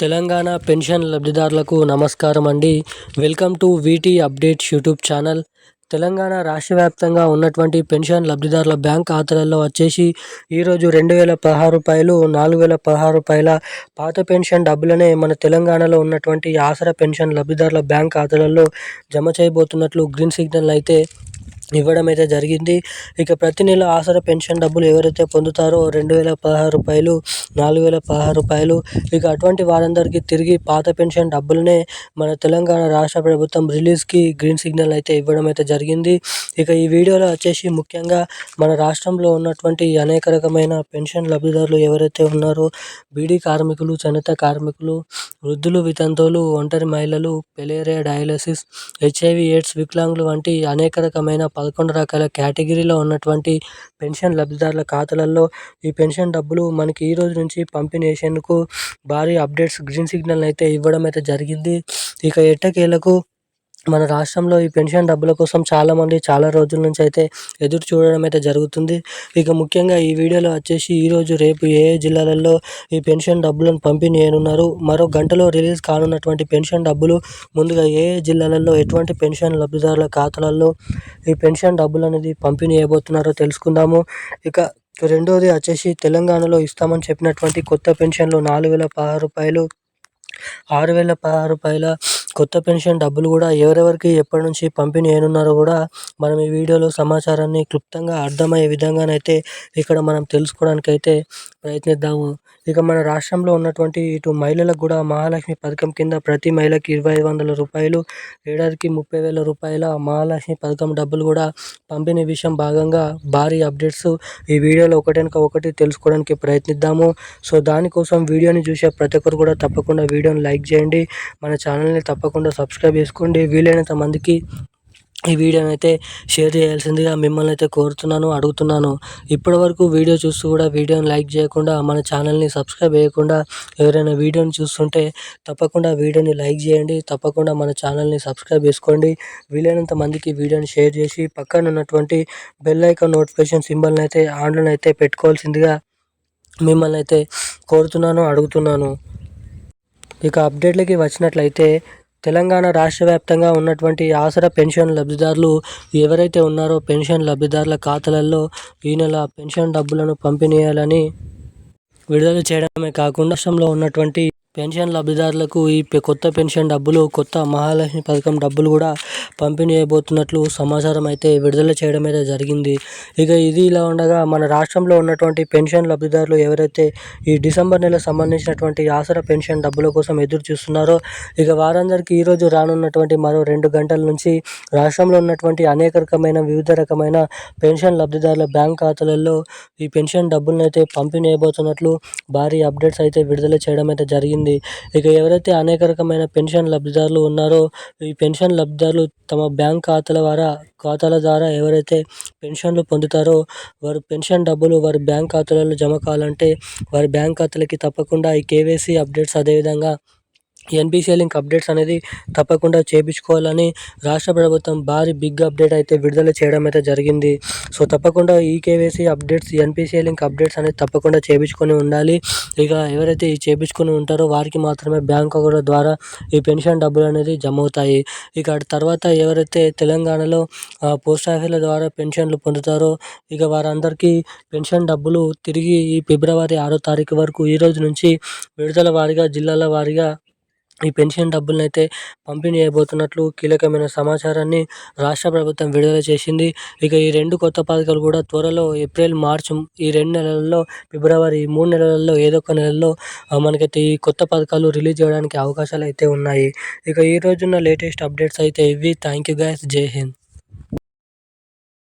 Telangana pension లబ్ధిదారులకు నమస్కారం అండి. Welcome to VT updates YouTube channel. Telangana రాష్ట్ర వ్యాప్తంగా ఉన్నటువంటి పెన్షన్ లబ్ధిదారుల బ్యాంక్ ఖాతాలలో వచ్చేసి ఈరోజు రెండు వేల పదహారు రూపాయలు నాలుగు వేల పదహారు రూపాయల పాత పెన్షన్ డబ్బులనే మన తెలంగాణలో ఉన్నటువంటి ఆసరా పెన్షన్ లబ్ధిదారుల బ్యాంక్ ఖాతాలలో జమ చేయబోతున్నట్లు గ్రీన్ సిగ్నల్ అయితే ఇవ్వడం అయితే జరిగింది. ఇక ప్రతి నెల ఆసరా పెన్షన్ డబ్బులు ఎవరైతే పొందుతారో రెండు వేల పదహారు రూపాయలు నాలుగు వేల పదహారు రూపాయలు. ఇక అటువంటి వారందరికీ తిరిగి పాత పెన్షన్ డబ్బులనే మన తెలంగాణ రాష్ట్ర ప్రభుత్వం రిలీజ్కి గ్రీన్ సిగ్నల్ అయితే ఇవ్వడం అయితే జరిగింది. ఇక ఈ వీడియోలో వచ్చేసి ముఖ్యంగా మన రాష్ట్రంలో ఉన్నటువంటి అనేక రకమైన పెన్షన్ లబ్ధిదారులు ఎవరైతే ఉన్నారో బీడీ కార్మికులు చేనేత కార్మికులు వృద్ధులు వితంతువులు ఒంటరి మహిళలు పెలేరియా డయాలసిస్ హెచ్ఐవి ఎయిడ్స్ వికలాంగులు వంటి అనేక రకమైన పదకొండు రకాల కేటగిరీలో ఉన్నటువంటి పెన్షన్ లబ్ధిదారుల ఖాతాలలో ఈ పెన్షన్ డబ్బులు మనకి ఈ రోజు నుంచి పంపిణీ భారీ అప్డేట్స్ గ్రీన్ సిగ్నల్ అయితే ఇవ్వడం అయితే జరిగింది. ఇక ఎట్టకేలకు మన రాష్ట్రంలో ఈ పెన్షన్ డబ్బుల కోసం చాలామంది చాలా రోజుల నుంచి అయితే ఎదురు చూడడం అయితే జరుగుతుంది. ఇక ముఖ్యంగా ఈ వీడియోలో వచ్చేసి ఈరోజు రేపు ఏ జిల్లాలలో ఈ పెన్షన్ డబ్బులను పంపిణీ చేయనున్నారు? మరో గంటలో రిలీజ్ కానున్నటువంటి పెన్షన్ డబ్బులు ముందుగా ఏ జిల్లాలలో ఎటువంటి పెన్షన్ లబ్ధిదారుల ఖాతాలలో ఈ పెన్షన్ డబ్బులు అనేది పంపిణీ చేయబోతున్నారో తెలుసుకుందాము. ఇక రెండోది వచ్చేసి తెలంగాణలో ఇస్తామని చెప్పినటువంటి కొత్త పెన్షన్లు నాలుగు వేల పదహారు రూపాయలు ఆరు వేల పదహారు రూపాయల కొత్త పెన్షన్ డబ్బులు కూడా ఎవరెవరికి ఎప్పటి నుంచి పంపిణీ చేయనున్నారో కూడా మనం ఈ వీడియోలో సమాచారాన్ని క్లుప్తంగా అర్థమయ్యే విధంగానైతే ఇక్కడ మనం తెలుసుకోవడానికి అయితే ప్రయత్నిద్దాము. ఇక మన రాష్ట్రంలో ఉన్నటువంటి ఇటు మహిళలకు కూడా మహాలక్ష్మి పథకం కింద ప్రతి మహిళకి ఇరవై ఐదు వందల రూపాయలు ఏడాదికి ముప్పై వేల రూపాయల మహాలక్ష్మి పథకం డబ్బులు కూడా పంపిణీ విషయం భాగంగా భారీ అప్డేట్స్ ఈ వీడియోలో ఒకటేనక ఒకటి తెలుసుకోవడానికి ప్రయత్నిద్దాము. సో దానికోసం వీడియోని చూసే ప్రతి ఒక్కరు కూడా తప్పకుండా వీడియోని లైక్ చేయండి. మన ఛానల్ని తప్పకుండా సబ్స్క్రైబ్ చేసుకోండి. వీలైనంత మందికి ఈ వీడియోని అయితే షేర్ చేయాల్సిందిగా మిమ్మల్ని అయితే కోరుతున్నాను అడుగుతున్నాను. ఇప్పటివరకు వీడియో చూస్తూ కూడా వీడియోని లైక్ చేయకుండా మన ఛానల్ని సబ్స్క్రైబ్ చేయకుండా ఎవరైనా వీడియోని చూస్తుంటే తప్పకుండా వీడియోని లైక్ చేయండి తప్పకుండా మన ఛానల్ని సబ్స్క్రైబ్ చేసుకోండి. వీలైనంత మందికి వీడియోని షేర్ చేసి పక్కన ఉన్నటువంటి బెల్ ఐకాన్ నోటిఫికేషన్ సింబల్ని అయితే ఆన్లైన్ అయితే పెట్టుకోవాల్సిందిగా మిమ్మల్ని అయితే కోరుతున్నాను అడుగుతున్నాను. ఇక అప్డేట్లకి వచ్చినట్లయితే తెలంగాణ రాష్ట్ర వ్యాప్తంగా ఉన్నటువంటి ఆసరా పెన్షన్ లబ్ధిదారులు ఎవరైతే ఉన్నారో పెన్షన్ లబ్ధిదారుల ఖాతాలలో ఈ నెల పెన్షన్ డబ్బులను పంపిణీ చేయాలని విడుదల చేయడమే కాకుండా రాష్ట్రంలో ఉన్నటువంటి పెన్షన్ లబ్ధిదారులకు ఈ కొత్త పెన్షన్ డబ్బులు కొత్త మహాలక్ష్మి పథకం డబ్బులు కూడా పంపిణీ చేయబోతున్నట్లు సమాచారం అయితే విడుదల చేయడం అయితే జరిగింది. ఇక ఇది ఇలా ఉండగా మన రాష్ట్రంలో ఉన్నటువంటి పెన్షన్ లబ్ధిదారులు ఎవరైతే ఈ డిసెంబర్ నెల సంబంధించినటువంటి ఆసరా పెన్షన్ డబ్బుల కోసం ఎదురు చూస్తున్నారో ఇక వారందరికీ ఈరోజు రానున్నటువంటి మరో రెండు గంటల నుంచి రాష్ట్రంలో ఉన్నటువంటి అనేక రకమైన వివిధ రకమైన పెన్షన్ లబ్ధిదారుల బ్యాంక్ ఖాతాలలో ఈ పెన్షన్ డబ్బులను అయితే పంపిణీ చేయబోతున్నట్లు భారీ అప్డేట్స్ అయితే విడుదల చేయడం అయితే జరిగింది. జరిగింది ఇక ఎవరైతే అనేక రకమైన పెన్షన్ లబ్ధిదారులు ఉన్నారో ఈ పెన్షన్ లబ్ధిదారులు తమ బ్యాంక్ ఖాతాల ద్వారా ఖాతాల ద్వారా ఎవరైతే పెన్షన్లు పొందుతారో వారు పెన్షన్ డబ్బులు వారి బ్యాంక్ ఖాతాలలో జమ కావాలంటే వారి బ్యాంక్ ఖాతాలకి తప్పకుండా ఈ కేవైసీ అప్డేట్స్ అదేవిధంగా ఎన్పిసిఐ లింక్ అప్డేట్స్ అనేది తప్పకుండా చేయించుకోవాలని రాష్ట్ర ప్రభుత్వం భారీ బిగ్ అప్డేట్ అయితే విడుదల చేయడం అయితే జరిగింది. సో తప్పకుండా ఈ KYC updates NPCL link updates అనేది తప్పకుండా చేయించుకొని ఉండాలి. ఇక ఎవరైతే ఈ చేయించుకొని ఉంటారో వారికి మాత్రమే బ్యాంక్ అకౌంట్ ద్వారా ఈ పెన్షన్ డబ్బులు అనేది జమ అవుతాయి ఇక తర్వాత ఎవరైతే తెలంగాణలో పోస్ట్ ఆఫీసుల ద్వారా పెన్షన్లు పొందుతారో ఇక వారందరికీ పెన్షన్ డబ్బులు తిరిగి ఈ ఫిబ్రవరి ఆరో తారీఖు వరకు ఈ రోజు నుంచి విడుదల వారీగా జిల్లాల వారీగా ఈ పెన్షన్ డబ్బులను అయితే పంపిణీ చేయబోతున్నట్లు కీలకమైన సమాచారాన్ని రాష్ట్ర ప్రభుత్వం విడుదల చేసింది. ఇక ఈ రెండు కొత్త పథకాలు కూడా త్వరలో ఏప్రిల్ మార్చ్ ఈ రెండు నెలల్లో ఫిబ్రవరి మూడు నెలల్లో ఏదో ఒక నెలలో మనకైతే ఈ కొత్త పథకాలు రిలీజ్ చేయడానికి అవకాశాలు అయితే ఉన్నాయి. ఇక ఈ రోజున లేటెస్ట్ అప్డేట్స్ అయితే ఇవి. థ్యాంక్ యూ గైస్ జై హింద్.